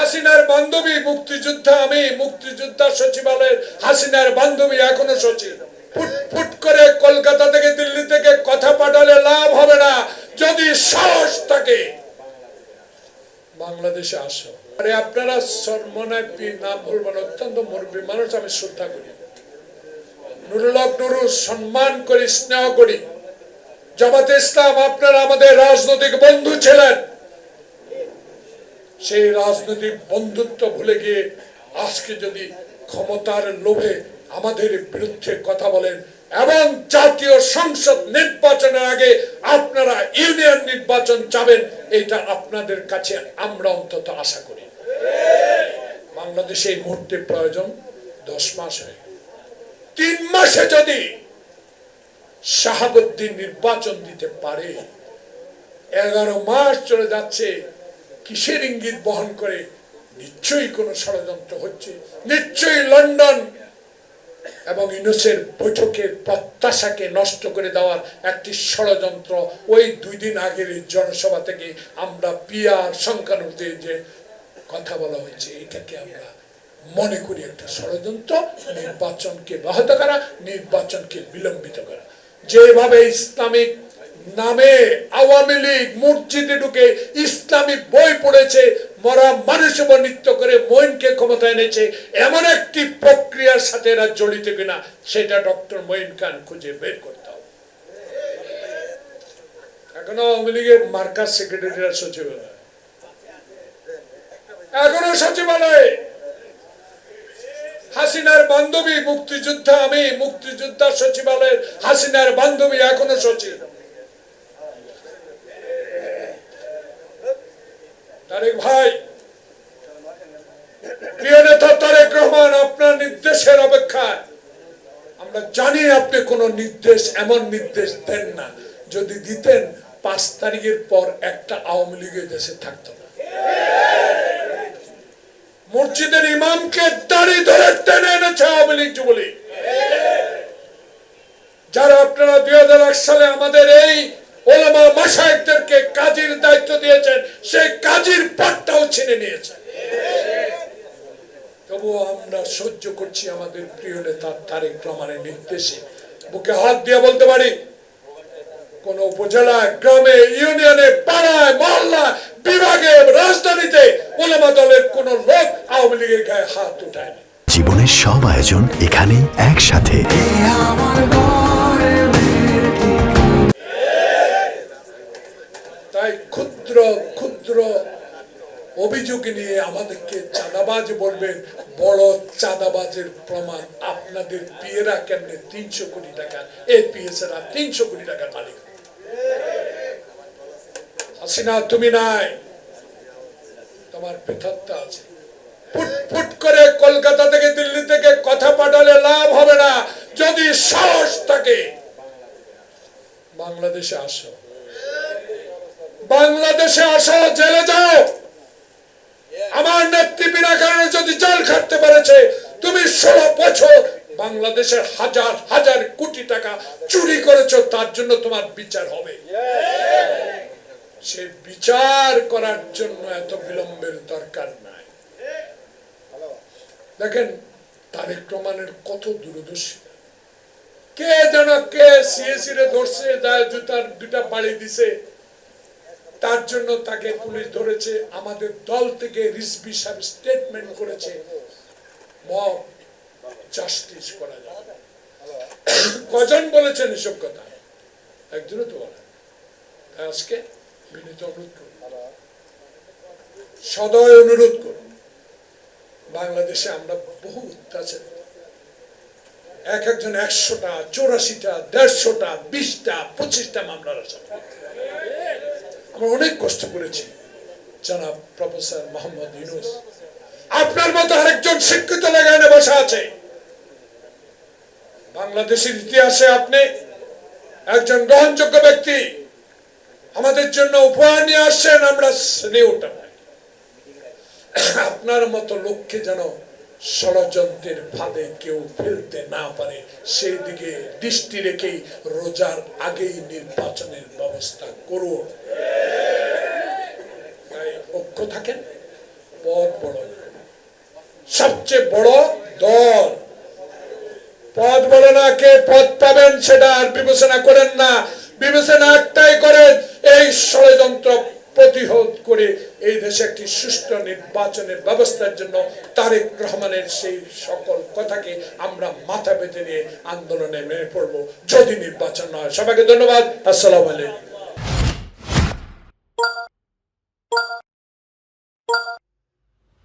হাসিনার বান্ধবী মুক্তিযোদ্ধা আমি, মুক্তিযোদ্ধা সচিবালয়ের হাসিনার বান্ধবী এখনও সচিব। ফুট ফুট করে কলকাতা থেকে দিল্লি থেকে কথা পাঠালে লাভ হবে না, যদি সাহস থাকে। বাংলাদেশে আসো। আরে আপনারা সরমনায় পীর নাম বলবেন, অত্যন্ত মুরব্বী মানুষ, আমি শ্রদ্ধা করি। নুরুল হক নুরু সম্মান করি, স্নেহ করি। জামাতে ইসলাম, আপনারা আমাদের রাজনৈতিক বন্ধু ছিলেন। সেই রাজনৈতিক বন্ধুত্ব ভুলে গিয়ে আজকে যদি ক্ষমতার লোভে আমাদের বিরুদ্ধে কথা বলেন এবং জাতীয় সংসদ নির্বাচনের আগে আপনারা ইউনিয়ন নির্বাচন চাবেন, এটা আপনাদের কাছে আমরা অন্তত আশা করি। বাংলাদেশে এই মুহূর্তে প্রয়োজন দশ মাস হয়ে তিন মাসে যদি শাহাবুদ্দিন নির্বাচন দিতে পারে, এগারো মাস চলে যাচ্ছে কিসের ইঙ্গিত বহন করে? নিশ্চয়ই কোনো ষড়যন্ত্র হচ্ছে। নিশ্চয়ই লন্ডন এবং ইউনুসের বৈঠকের প্রত্যাশাকে নষ্ট করে দেওয়ার একটি ষড়যন্ত্র ওই দুই দিন আগের জনসভা থেকে আমরা পিয়ার সংখ্যানুদের যে কথা বলা হয়েছে, এটাকে আমরা মনে করি একটা ষড়যন্ত্র। নির্বাচনকে ব্যাহত করা, নির্বাচনকে বিলম্বিত করা। যেভাবে ইসলামিক নামে আওয়ামী লীগ মসজিদে ঢুকে ইসলামিক বই পড়েছে, মরা মানুষ নৃত্য করে মইনকে ক্ষমতা এনেছে। এমন একটি প্রক্রিয়ার সাথে এরা জড়িত কিনা, সেটা ডক্টর মঈন খান খুঁজে বের করতে হবে। এখনও আওয়ামী লীগের মার্কাস সেক্রেটারিরা সচিবালয়। এখনও সচিবালয়ে। হাসিনার বান্ধবী মুক্তিযোদ্ধা আমি, মুক্তিযোদ্ধা সচিবালয়ের হাসিনার বান্ধবী এখনও সচিব। তারেক ভাই, প্রিয় নেতা তারেক রহমান, আপনার নির্দেশের অপেক্ষায়। আমরা জানি আপনি কোনো নির্দেশ, এমন নির্দেশ দেন না। যদি দিতেন, পাঁচ তারিখের পর একটা আওয়ামী লীগের দেশে থাকতো মসজিদের ইমামকে দাড়ি ধরে টেনে এনেছে আওয়ামী লীগ যুবলীগ। যারা আপনারা দুই হাজার এক সালে আমাদের এই ওলামা মাসায়কদেরকে পদটাও নিয়েছে তবুও আমরা সহ্য করছি আমাদের প্রিয় নেতা তারেক রহমানের নির্দেশে। বুকে হাত দিয়ে বলতে পারি কোন উপজেলায় গ্রামে ইউনিয়নে পাড়ায় মহল্লায় বিভাগে রাজধানীতে ওলামা দলের কোন লোক আওয়ামী লীগের গায়ে হাত উঠায়নি। জীবনের সব আয়োজন এখানে একসাথে। তাই ক্ষুদ্র ক্ষুদ্র অভিযোগ নিয়ে আমাদেরকে চাঁদাবাজ বলবেন। বড় চাঁদাবাজের প্রমাণ আপনাদের পিয়েরা কেমনে তিনশো কোটি টাকা এই পিএসেরা তিনশো কোটি টাকার মালিক। হাসিনা, তুমি নাই। তোমার পৃথকতা আছে। ফুট ফুট করে কলকাতা থেকে দিল্লি থেকে কথা পাঠালে লাভ হবে না। যদি সাহস থাকে, বাংলাদেশে আসো। বাংলাদেশে আসো, জেলে যাও। জেল পেরেছে। তুমি ষোলো বছর বাংলাদেশের হাজার হাজার কোটি টাকা চুরি করেছ, তার জন্য তোমার বিচার হবে। সে বিচার করার জন্য এত বিলম্বের দরকার নাই। দেখেন, তারেক রহমানের কত দূরদর্শী। কে যেন কে সিএসি রে ধরছে যায় জুতার দুটা বাড়ি দিছে। তার জন্য তাকে পুলিশ ধরেছে, আমাদের দল থেকে রিজবি সাহেব স্টেটমেন্ট করেছে। মব জাস্টিস করা যাবে কজন বলেছেন এসব কথা? একজনও তো বলে তাই আজকে বিনীত অনুরোধ করুন। সদয় অনুরোধ করুন। বাংলাদেশে আমরা বহু অত্যাচার এক একজন একশোটা, চৌরাশিটা, দেড়শোটা, বিশটা, পঁচিশটা মামলার আসামি। আমরা অনেক কষ্ট করেছি। জনাব প্রফেসর মোহাম্মদ ইউনুস। আপনার মতো আরেকজন শিক্ষিত লাগানে বসা আছে। বাংলাদেশের ইতিহাসে আপনি একজন গ্রহণযোগ্য ব্যক্তি। আমাদের জন্য উপহার নিয়ে আসছেন, আমরা আপনার মতো লোককে যেন ষড়যন্ত্রের ফাঁদে কেউ ফেলতে না পারে, সেই দিকে দৃষ্টি রেখেই রোজার আগেই নির্বাচনের ব্যবস্থা করুন। তাই ঐক্য থাকেন? সবচেয়ে বড় দল। পদ বড় না কে পদ পাবেন সেটা আর বিবেচনা করেন না। বিবেচনা একটাই করেন, এই ষড়যন্ত্র প্রতিহত করে এই দেশে একটি সুষ্ঠু নির্বাচনের ব্যবস্থার জন্য তারেক রহমানের সেই সকল কথাকে আমরা মাথা পেতে নিয়ে আন্দোলনে মেনে পড়ব। যদি নির্বাচন হয়। সবাইকে ধন্যবাদ। আসসালামু আলাইকুম।